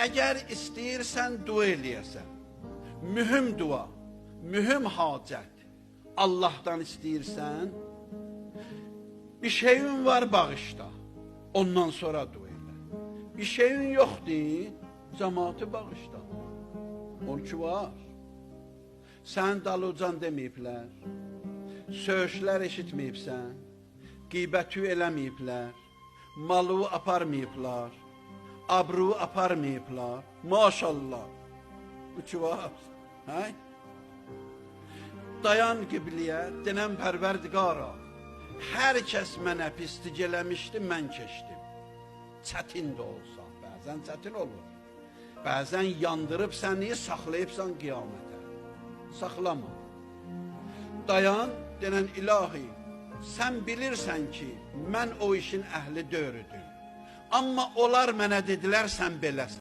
Əgər istəyirsən dua eləyəsən, mühüm dua, mühüm hacət Allahdan istəyirsən, bir şeyin var bağışla, ondan sonra dua elə. Bir şeyin yoxdur, cəmaatı. Onun ki var. Sən dalıcan deməyiblər, söhüşlər eşitməyibsən, qeybətü eləməyiblər, malı aparmayıblar, abru aparmayıblar. Maşallah. Bu ki var. Hə? Dayan qibliyə, denən pərverdigara. Hər kəs mənə pislik eləmişdi, mən keçdim. Çətin də olsa, bəzən çətin olur. Bəzən yandırıb səni saxlayıbsan qiyamətə. Saxlama. Dayan, denən ilahi, sən bilirsən ki, mən o işin əhli dövrüdür. Amma onlar mənə dedilər, sən beləsən.